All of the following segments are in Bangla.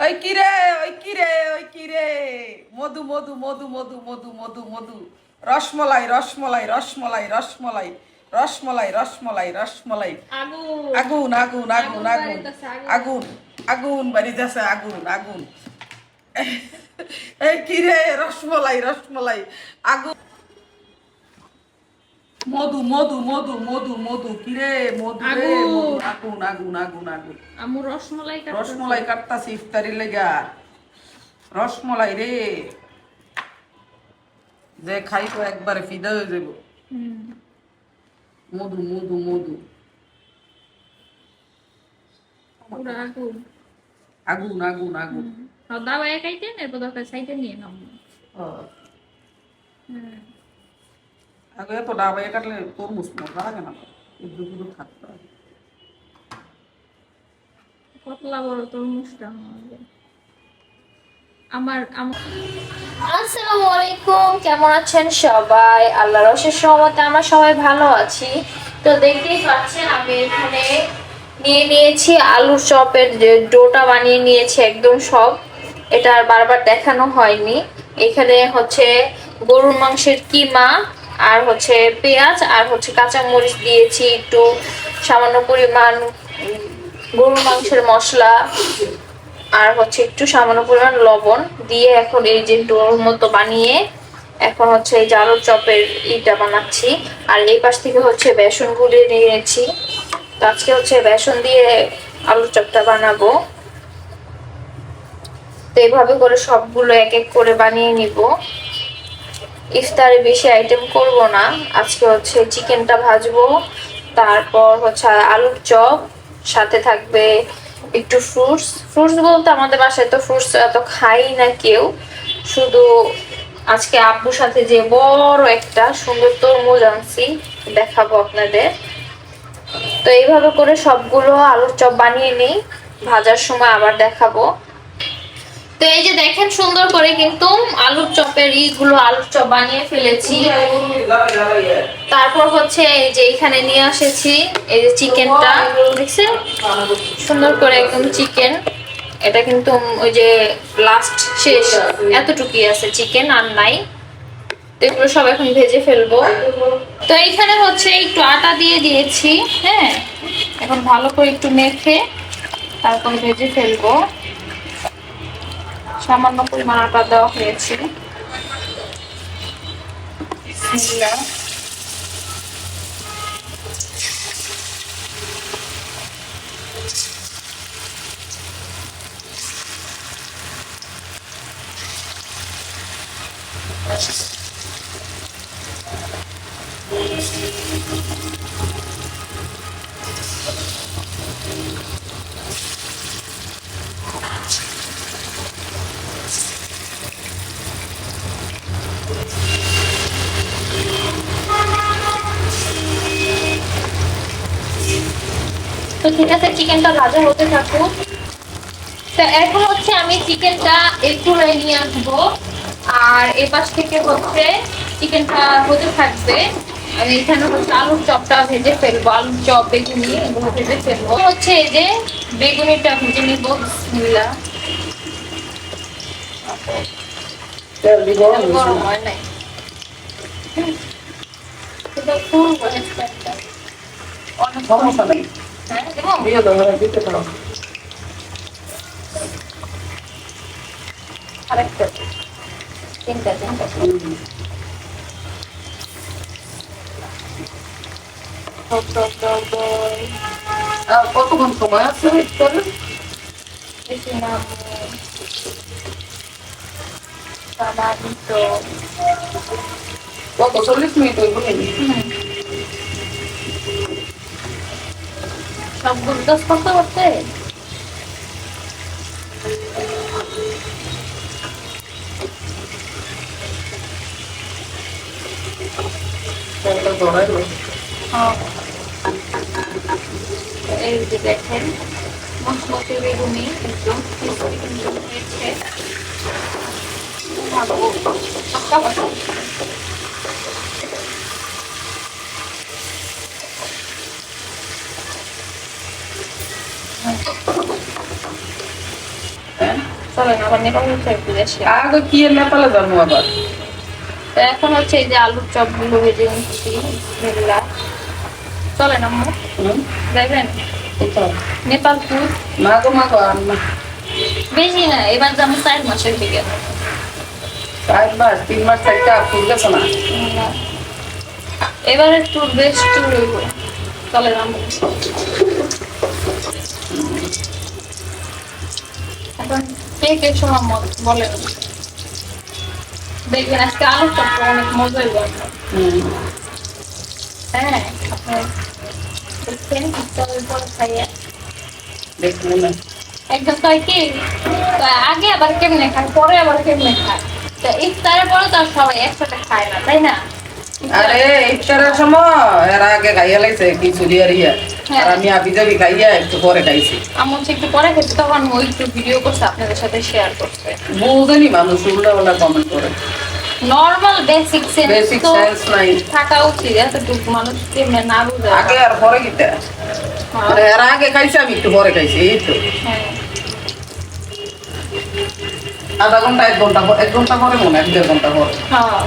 ওই কিরে ওই কিরে ওই কিরে মধু মধু মধু মধু মধু মধু মধু। রসমলাই রসমলাই রসমলাই রসমলাই রসমলাই রসমলাই রসমলাই। আগুন। আগুন আগুন আগুন আগুন আগুন। আগুন। আগুন আগুন আগুন এই কিরে রসমলাই রসমলাই আগুন। মধু মধু মধু মধু মধু। কিরে মধু রে। মধু। আগুন আগুন আগুন আগুন। আমু রসমলাই। রসমলাই কাটতাছি ইফতারি লেগা। রসমলাই রে। যে খাই তো একবারে ফিদা হয়ে যাব মধু মধু মধু। আগুন। আগুন আগুন আগুন। দাওয়া একাইতেন এরপর দরকার সাইডে নিয়ে নাও। ও, হুম। আগে এত ডাবাই কাটলে তরমুজ মজা লাগে না একটু একটু থাকতে হয়। কতলা বড় তরমুজটা আমার আমার আসসালামু আলাইকুম কেমন আছেন সবাই? আল্লাহর রসের সহমতে আমরা সবাই ভালো আছি। তো দেখতেই পাচ্ছেন আমি এখানে নিয়ে নিয়েছি আলুর চপের যে ডোটা বানিয়ে নিয়েছি একদম সব। এটা আর বারবার দেখানো হয়নি। এখানে হচ্ছে গরুর মাংসের কিমা আর হচ্ছে পেঁয়াজ আর হচ্ছে কাঁচা মরিচ দিয়েছি একটু সামান্য পরিমাণ গরুর মাংসের মশলা আর হচ্ছে একটু সামান্য পরিমাণ লবণ দিয়ে এখন এই যে ডোর মতো বানিয়ে এখন হচ্ছে এই যে আলুর চপের ইটা বানাচ্ছি। আর এই পাশ থেকে হচ্ছে বেসন গুলিয়ে নিয়েছি। তো আজকে হচ্ছে বেসন দিয়ে আলুর চপটা বানাবো। তো এইভাবে করে সবগুলো এক এক করে বানিয়ে নিব। ইফতারে বেশি আইটেম করব না। আজকে হচ্ছে চিকেনটা ভাজবো, তারপর হচ্ছে আলুর চপ, সাথে থাকবে একটু ফ্রুটস ফ্রুটস বলতে আমাদের বাসায় তো ফ্রুটস এত খাই না কেউ। শুধু আজকে আব্বুর সাথে যে বড় একটা সুন্দর তরমুজ আনছি, দেখাবো আপনাদের। তো এইভাবে করে সবগুলো আলুর চপ বানিয়ে নিই। ভাজার সময় আবার দেখাবো। তো এই যে দেখেন সুন্দর করে কিন্তু আলুর চপের ইগুলো আলুর চপ বানিয়ে ফেলেছি। তারপর হচ্ছে এই যে এখানে নিয়ে এসেছি এই যে চিকেনটা। দেখছেন? সুন্দর করে একদম চিকেন। এটা কিন্তু ওই যে লাস্ট শেষ। এতটুকুই আছে চিকেন, আর নাই। তো এগুলো সব এখন ভেজে ফেলব। তো এইখানে হচ্ছে একটু আটা দিয়ে দিয়েছি হ্যাঁ? এখন ভালো করে একটু মেখে তারপর ভেজে ফেলব। সামান্য পরিমাণ আটা দেওয়া হয়েছে বিসমিল্লাহ। তো ঠিক আছে চিকেনটা ভাজা হতে থাকুক। তো এখন হচ্ছে আমি চিকেনটা একটু নিয়ে আসব। আর এপাশ থেকে হচ্ছে চিকেনটা হতে থাকবে। আমি এখানে হচ্ছে আলুর চপটা ভেজে ফেলব, আলুর চপ, বেগুনি এগুলো ভেজে ফেলব। হচ্ছে এই যে বেগুনিটা ভেজে নিব, বিসমিল্লাহ। তেল দিব গরম হয় নাই। অনেক। কতক্ষণ সময় আছে ইফতারে? বেশি না টমেটো কত চল্লিশ মিনিট? সবগুলো দশ করতে করতে হ্যাঁ। এই যে দেখেন মশলাতে বেগুনি একদম হয়েছে ভালো। পাক্কা ভালো। হ্যাঁ চলেন আবার নেপাল হচ্ছে আসি আগে কি নেপালে যাব আবার? এখন হচ্ছে এই যে আলুর চপগুলো ভেজে নিচ্ছি বিসমিল্লাহ চলেন আম্মু? যাইবেন নেপাল ফুড। না গো মা গো আর না বেশি না এবার যাব চার মাসের দিকে। চার মাস তিন মাস থেকে ফুল গেছে না। এবার একটু বেশ ট্যুর হইব। আম্মু এখন কে কে সময় বলেন দেখবেন আজকে আলুর চপটা অনেক মজা হইব হ্যাঁ আপনার দেখছেন খাইয়া দেখব না একদম কয় কি? আগে আবার কেমনে খায় পরে আবার কেমনে খায়? তো ইফতারের পরে তো সবাই একসাথে খায় না তাই না? আরে ইফতারের সময় এর আগে খাইয়া লাইছে কিছু দিয়ে রিয়া হ্যাঁ। আর আমি আবি যাবি খাইয়া একটু পরে খাইছি আমি হচ্ছে একটু পরে খেতে তখন ওই একটু ভিডিও করছে আপনাদের সাথে শেয়ার করছে। বুঝেনি মানুষ উল্টা উল্টা কমেন্ট করে। নর্মাল বেসিক সেন্স তো নাই। থাকা উচিত এতটুকু মানুষ কেমনে না বুঝে? আগে আর পরে কিটা হ্যাঁ, এর আগে খাইছি আমি একটু পরে খাইছি এই তো। হ্যাঁ। আধা ঘণ্টা এক ঘণ্টা পর- এক ঘণ্টা পরে মনে হয়, এক দেড় ঘণ্টা পরে। হ্যাঁ।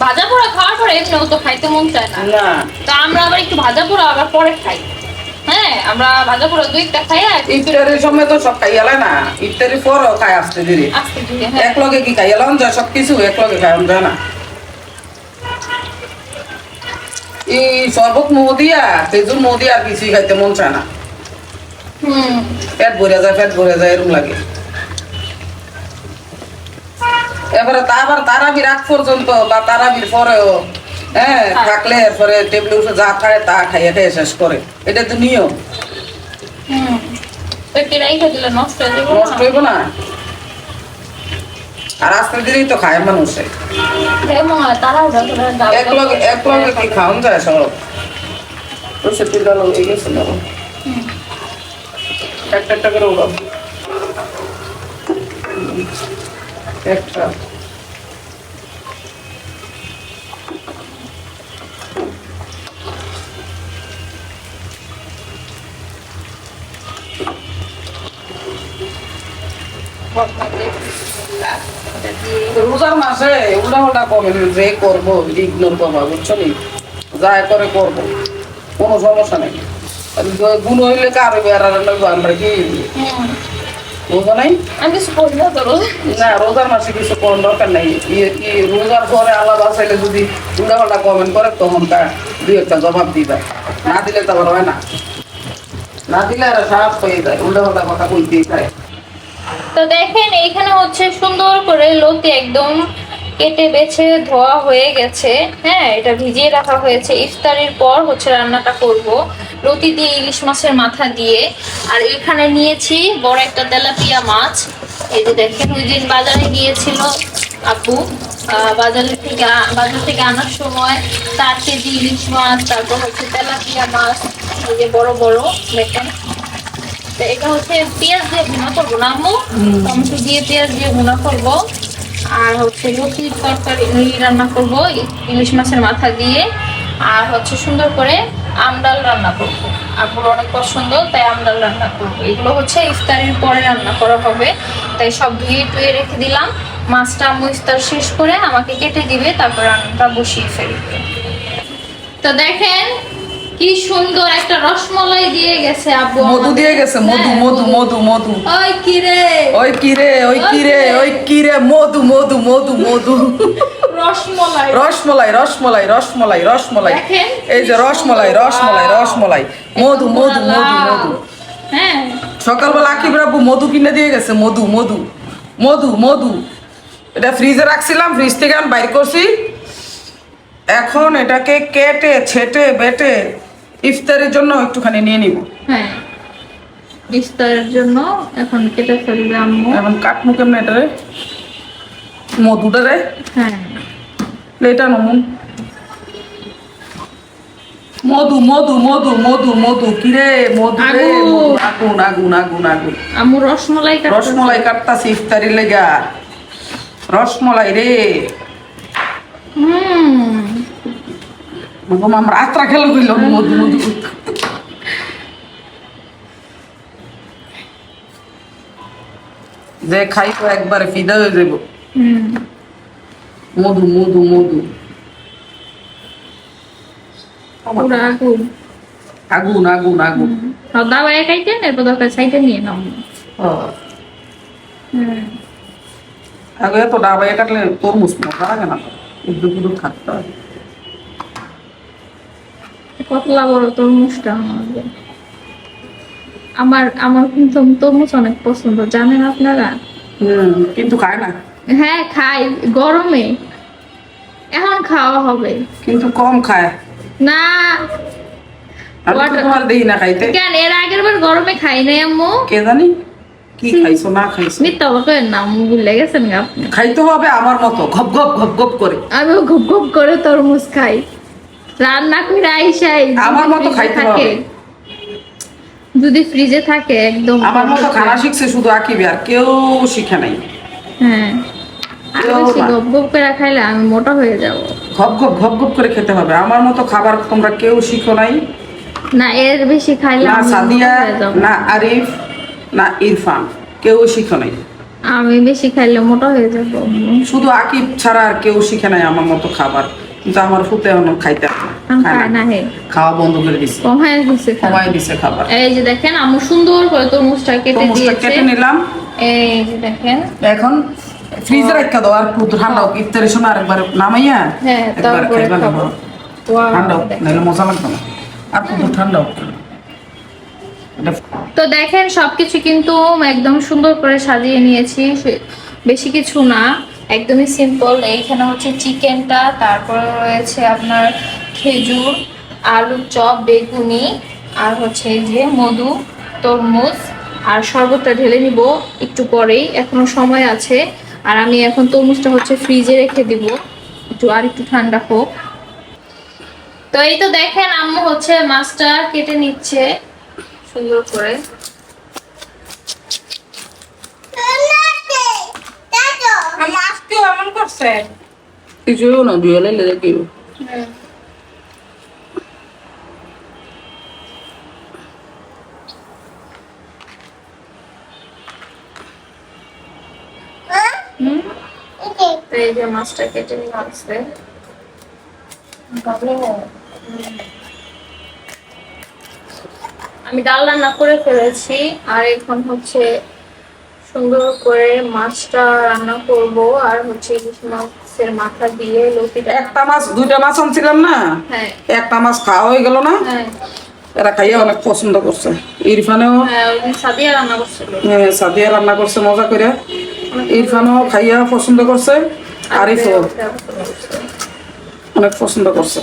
ভাজা পোড়া খাওয়ার পরে এমনিও তো খাইতে মন চায় না। না। তো আমরা আবার একটু ভাজা পোড়া আবার পরে খাই। হ্যাঁ আমরা ভাজা পোড়া দুইটা খাই আর ইফতারের সময় তো সব খাইয়ালে না। ইফতারের পরও খাই আসতে ধীরে। আস্তে ধীরে হ্যাঁ। এক লগে কি খাইয়ালাম সব কিছু এক লগে না। এই শরবত খেজুর মহ দিয়া আর কিছুই খাইতে মন চায় না। হুম। পেট ভরে যায় পেট ভরে যায় এরকম লাগে। এবারে তা আবার তারাবির আগ পর্যন্ত বা তারাবির পরেও হ্যাঁ থাকলে এরপরে টেবিলে উঠে যা খায় তা খাইয়ে খেয়ে শেষ করে। এটা তো নিয়ম। নষ্ট হয়ে হইব না। আর আস্তে ধীরেই তো খায় মানুষে। এক লগে এক লগে কি খাওয়ান যায় সব তো সেটি ডাল হয়ে গেছে না একটা একটা করে একটা। রোজার মাসে উল্টা উল্টা কমে যে করব ইগনোর করব, বুঝছ নি? যা করে করব, কোনো সমস্যা নেই। গুণ হইলে কার আর আমরা কি? বুঝো নাই? আমি কিছু করি না তো রোজ। না রোজার মাসে কিছু দরকার নাই। রোজার পরে আল্লাহ বাসাইলে যদি কমেন্ট করে তখন দুই একটা জবাব দিবে না দিলে তো আবার হয় না। না দিলে আর সাপ হয়ে যায়। কথা থাকে তো দেখেন এইখানে হচ্ছে সুন্দর করে লতি একদম কেটে বেছে ধোয়া হয়ে গেছে। হ্যাঁ এটা ভিজিয়ে রাখা হয়েছে। ইফতারের পর হচ্ছে রান্নাটা করব। লতি দিয়ে ইলিশ মাছের মাথা দিয়ে। আর এখানে নিয়েছি বড় একটা তেলাপিয়া মাছ। এই যে দেখেন ওই দিন বাজারে গিয়েছিল আপু। বাজারের থেকে বাজার থেকে আনার সময় চার কেজি ইলিশ মাছ তারপর হচ্ছে তেলাপিয়া মাছ এই যে বড় বড় দেখেন। তো এটা হচ্ছে পেঁয়াজ দিয়ে ভুনা করব না আম্মু? টমেটো দিয়ে পেঁয়াজ দিয়ে ভুনা করব। আর হচ্ছে লতির তরকারি রান্না করব ইলিশ মাছের মাথা দিয়ে। আর হচ্ছে সুন্দর করে আমডাল রান্না করব। আপুর অনেক পছন্দ তাই আমডাল রান্না করব। এগুলো হচ্ছে ইফতারের পরে রান্না করা হবে। তাই সব ধুয়ে টুয়ে রেখে দিলাম। মাছটা আম্মু ইফতার শেষ করে আমাকে কেটে দিবে তারপর রান্নাটা বসিয়ে ফেলবে। তো দেখেন কি সুন্দর একটা রসমলাই দিয়ে গেছে আব্বু মধু দিয়ে গেছে মধু হ্যাঁ, মধু মধু। মধু ওই কি রে ওই কিরে ওই কিরে? ওই কিরে মধু মধু মধু মধু। রসমলাই। রসমলাই রসমলাই রসমলাই রসমলাই। এই যে রসমলাই রসমলাই রসমলাই। মধু মধু মধু মধু। হ্যাঁ। সকালবেলা আকিব রাব্বু মধু কিনে দিয়ে গেছে মধু মধু। মধু মধু। এটা ফ্রিজে রাখছিলাম ফ্রিজ থেকে আমি বাইর করছি। এখন এটাকে কেটে ছেটে বেটে ইফতারের জন্য একটুখানি নিয়ে নিব। হ্যাঁ। ইফতারের জন্য এখন কেটে ফেলবে আম্মু। এখন কাটমু কেমন এটা রে? মধুটা রে? হ্যাঁ। এটা নমুন মধু মধু মধু মধু মধু কিরে মধু রে আগুন। আগুন আগুন আগুন রসমলাই কাটতেছে। রসমলাই কাটতাছি ইফতারি লেগা রসমলাই রে হুম আমরা আত্রা খেলো কইল মধু মধু যে খাইতো একবারে ফিদা হয়ে যাব হুম মধু মধু মধু পুরো আগুন আগুন আগুন আগুন সব দাবায় খাইতেন এরপর দরকার সাইডে নিয়ে নাও আগে তো ডাবায় কাটলে তরমুজ মজা লাগে না একটু একটু খাটতে হয় কতলা বড় তরমুজটা আমাদের আমার আমার কিন্তু তরমুজ অনেক পছন্দ জানেন আপনারা কিন্তু খায় না হ্যাঁ খাই। গরমে। এখন খাওয়া হবে। কিন্তু কম খায়। না। আমি তো Water- তোমার দেই না খাইতে। কেন? এর আগের বার গরমে খাই নাই আম্মু। কে জানি? কি খাইছো না খাইছো? মিথ্যা বকেন না আম্মু ভুলে গেছেন আপনি খাইতে হবে আমার মতো। ঘপ ঘপ ঘপ ঘপ করে। আমিও ঘুপ ঘুপ করে তরমুজ খাই। রান্না করে আইসাই আমার মতো খাইতে হবে। যদি ফ্রিজে থাকে একদম আমার মতো খানা শিখছে শুধু আকিবে আর কেউ শিখে নাই। হ্যাঁ। বেশি গপ গপ করে খাইলে আমি মোটা হয়ে যাব। ঘপ ঘপ ঘপ ঘপ করে খেতে হবে। আমার মতো খাবার তোমরা কেউ শিখো নাই। না এর বেশি খাইলে না সাদিয়া না আরিফ না ইরফান কেউ শিখো নাই। আমি বেশি খাইলে মোটা হয়ে যাব। শুধু আকিব ছাড়া আর কেউ শিখে নাই আমার মতো খাবার। কিন্তু আমার ফুতে এখনও খাইতে খাওয়া বন্ধ করে দিছে। কমায় দিছে খাবার। এই যে দেখেন আমি সুন্দর করে তরমুজটা কেটে দিয়েছে কেটে নিলাম। এই যে দেখেন। এখন ফ্রিজে রাখা দাও আর একটু ঠান্ডা হোক ইফতারের সময় আরেকবার নামাইয়া হ্যাঁ একবার খাইবা না ঠান্ডা হোক নাহলে মজা লাগবে না। আর একটু ঠান্ডা হোক তো দেখেন সবকিছু কিন্তু একদম সুন্দর করে সাজিয়ে নিয়েছি। বেশি কিছু না। একদমই সিম্পল এইখানে হচ্ছে চিকেনটা তারপরে রয়েছে আপনার খেজুর আলুর চপ বেগুনি আর হচ্ছে এই যে মধু তরমুজ আর শরবতটা ঢেলে নিব একটু পরেই। এখনও সময় আছে। আর আমি এখন তরমুজটা হচ্ছে ফ্রিজে রেখে দিব। একটু আর একটু ঠান্ডা হোক। তো এই তো দেখেন আম্মু হচ্ছে মাছটা কেটে নিচ্ছে সুন্দর করে। এমন করছে? কিছু না দুই লাইলে দেখি হুম? তো এই যে মাছটা কেটে নিয়ে আসছে আমি ডাল রান্না করে ফেলেছি আর এখন হচ্ছে সুন্দর করে মাছটা রান্না করব আর হচ্ছে ইলিশ মাছের মাথা দিয়ে লতিটা একটা মাছ দুইটা মাছ আনছিলাম না? হ্যাঁ। একটা মাছ খাওয়া হয়ে গেল না? হ্যাঁ। এরা খাইয়া অনেক পছন্দ করছে। ইরফানেও হ্যাঁ সাদিয়া রান্না করছিল। সাদিয়া রান্না করছে মজা করে। ইরফানও খাইয়া পছন্দ করছে আরিফও অনেক পছন্দ করছে।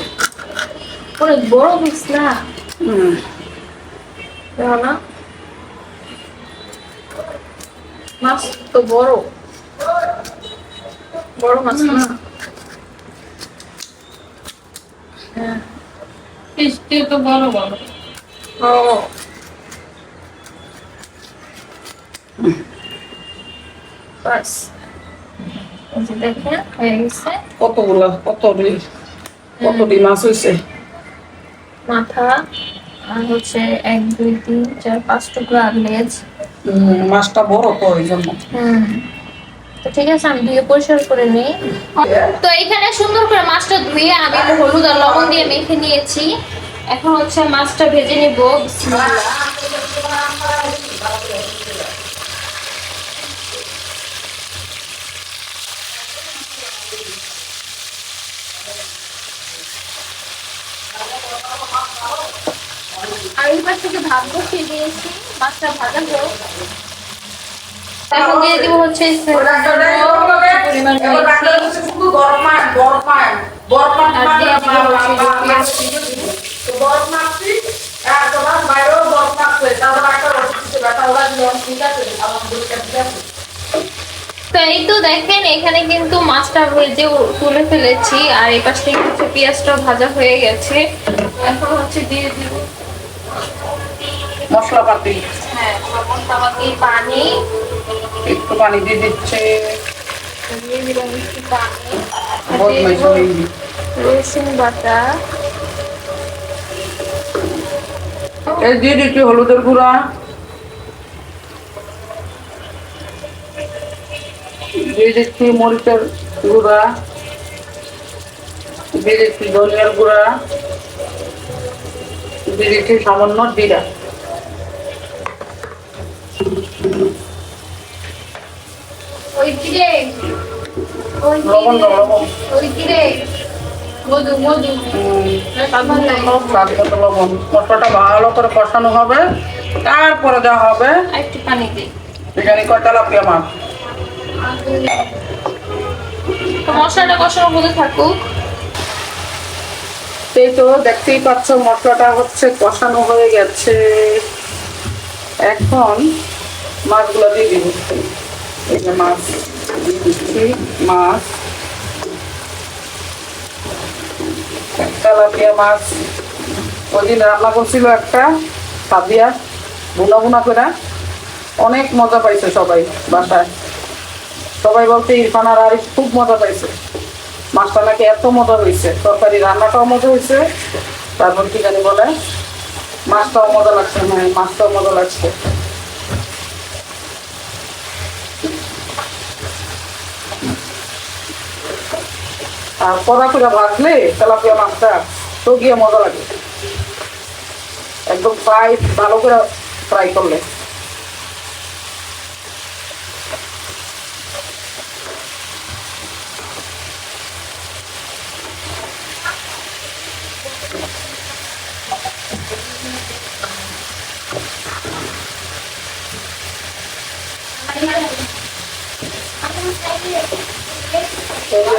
অনেক বড় পিস না? হুম। না মাছ তো বড়। বড় মাছ না। তো বড় বড়। ও। বাস দেখেন হয়ে গেছে। কতগুলা কতটি কতটি মাছ হয়েছে? মাথা আর হচ্ছে এক দুই তিন চার পাঁচ টুকরা আর লেজ। মাছটা বড় তো ওই জন্য? তো ঠিক আছে আমি ধুয়ে পরিষ্কার করে নিই। তো এখানে সুন্দর করে মাছটা ধুয়ে আমি হলুদ আর লবণ দিয়ে মেখে নিয়েছি। এখন হচ্ছে মাছটা ভেজে নিব। এই থেকে ভাত বসিয়ে দিয়েছি মাছটা ভাজা হোক। এখন দিয়ে দিব হচ্ছে তো এই তো দেখেন, এখানে কিন্তু মাছটা ভেজে তুলে ফেলেছি, আর এই পাশ থেকে হচ্ছে পেঁয়াজটা ভাজা হয়ে গেছে। এখন হচ্ছে দিয়ে দিব। মশলাপাতি। হ্যাঁ পানি। একটু পানি দিচ্ছে। রসুন বাটা। এই দিয়ে দিচ্ছি হলুদের গুঁড়া। দিয়ে দিচ্ছি মরিচের গুঁড়া। দিয়ে দিচ্ছি ধনিয়ার গুঁড়া। দিয়ে দিচ্ছি সামান্য জিরা ওই কিরে? ওই লবণ ওই কিরে? মধু মধু। হুম, স্বাদ মতো লবণ মশলাটা ভালো করে কষানো হবে তারপরে যা হবে একটু পানি দে এখানে কয় তেলাপিয়া মাছ? মশলাটা মধ্যে থাকুক। এই তো দেখতেই পাচ্ছ, মশলাটা হচ্ছে কষানো হয়ে গেছে। এখন মাছগুলো দিয়ে দিব মাছ দিয়ে দিচ্ছি, মাছ। তেলাপিয়া মাছ। ওই দিন রান্না করছিল একটা, সাদিয়া বুনা বুনা করে। অনেক মজা পাইছে সবাই বাসায়। সবাই বলতে ইরফান আর খুব মজা পাইছে। মাছটা নাকি এত মজা হয়েছে তরকারি, রান্নাটাও মজা হয়েছে তারপর কি জানি বলে, মাছটাও মজা লাগছে হ্যাঁ মাছটাও মজা লাগছে। আর কড়া করে ভাজলে তেলাপিয়া মাছটা তো গিয়ে মজা লাগে। একদম ফ্রাই ভালো করে ফ্রাই করলে।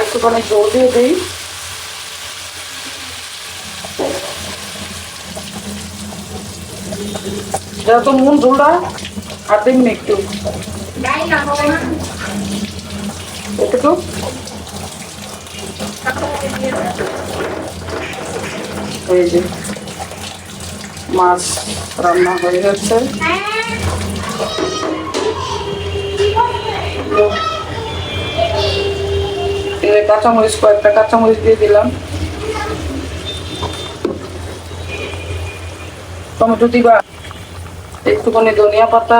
একটুখানি জল দিয়ে দিই। যেহেতু মন ঝোলটা আর দিন একটু। একটু। এই যে মাছ রান্না হয়ে এই কাঁচামরিচ কয়েকটা কাঁচামরিচ দিয়ে দিলাম। টমেটো দিবা? একটুখানি ধনিয়া পাতা।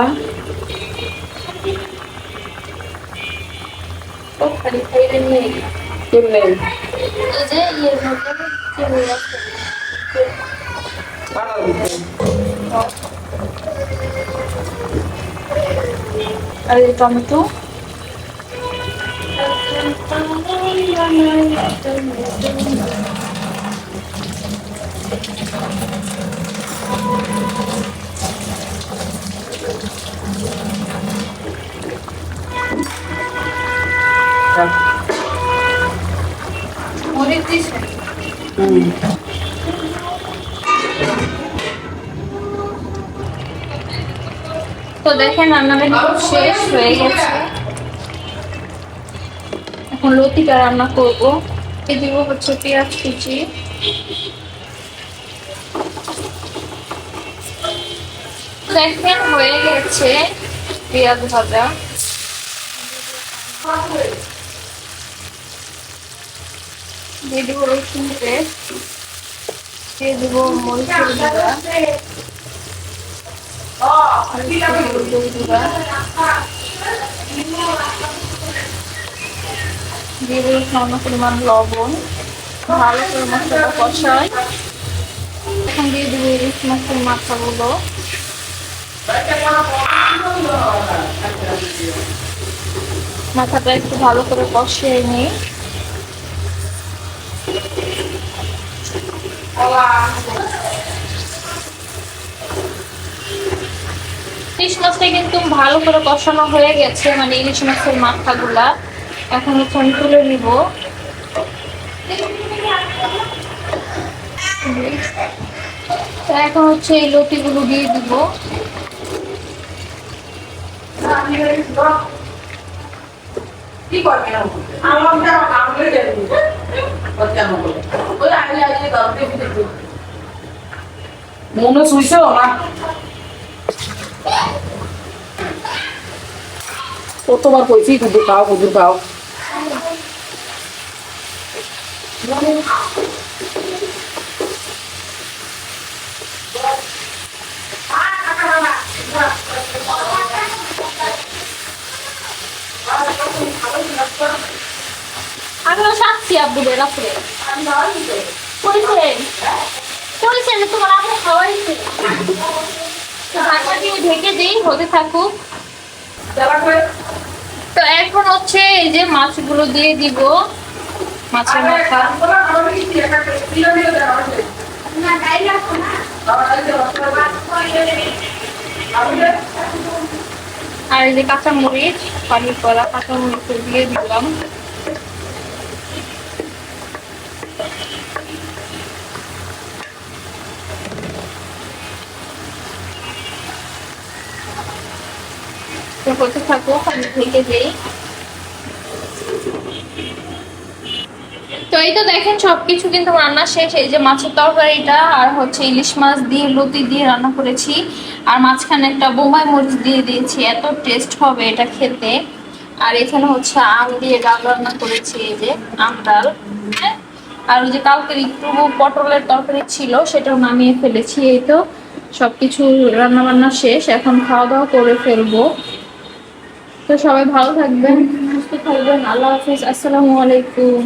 তরকারি খাইলে তো দেখেন কিন্তু শেষ হয়ে গেছে। এখন লতিটা রান্না করব। এই দিব হচ্ছে পেঁয়াজ কুচি। দেখেন, হয়ে গেছে পেঁয়াজ ভাজা। দিয়ে দিব রসুন দিয়ে দিব মরিচের গুঁড়া। দিয়ে দিই সামান্য পরিমাণ লবণ, ভালো করে মশলাটা কষাই। এখন দিয়ে দিব ইলিশ মাছের মাথাগুলো। মাথাটা একটু ভালো করে কষিয়ে নিই। ইলিশ মাছটা কিন্তু ভালো করে কষানো হয়ে গেছে মানে ইলিশ মাছের মাথাগুলা। এখন হচ্ছে আমি তুলে নিব। এখন হচ্ছে এই লতিগুলো দিয়ে দিব। না? কতবার কইছি কুদুর খাও কুদুর খাও। আমি শাকছি আব্বুদের রাত্রে। করেছেন? করেছেন তোমার আব্বু খাওয়াইছে। ঢেকে দিই হতে থাকুক। তো এখন হচ্ছে এই যে মাছগুলো দিয়ে দিব। মাছের মাথা। আর এই যে কাঁচামরিচ পানি করা কাঁচামরিচ দিয়ে দিলাম। তো হতে থাকুক আমি ঢেকে দিই। তো এই তো দেখেন, সবকিছু কিন্তু রান্না শেষ। এই যে মাছের তরকারিটা আর হচ্ছে ইলিশ মাছ দিয়ে, লতি দিয়ে রান্না করেছি। আর মাঝখানে একটা বোমাই মরিচ দিয়ে দিয়েছি। এত টেস্ট হবে এটা খেতে। আর এখানে হচ্ছে আম দিয়ে ডাল রান্না করেছি, এই যে আম, ডাল হ্যাঁ? আর ওই যে কালকের একটু পটলের তরকারি ছিল, সেটাও নামিয়ে ফেলেছি, এই তো। সবকিছু রান্না বান্না শেষ। এখন খাওয়া দাওয়া করে ফেলব। তো সবাই ভালো থাকবেন, সুস্থ থাকবেন। আল্লাহ হাফিজ। আসসালামু আলাইকুম।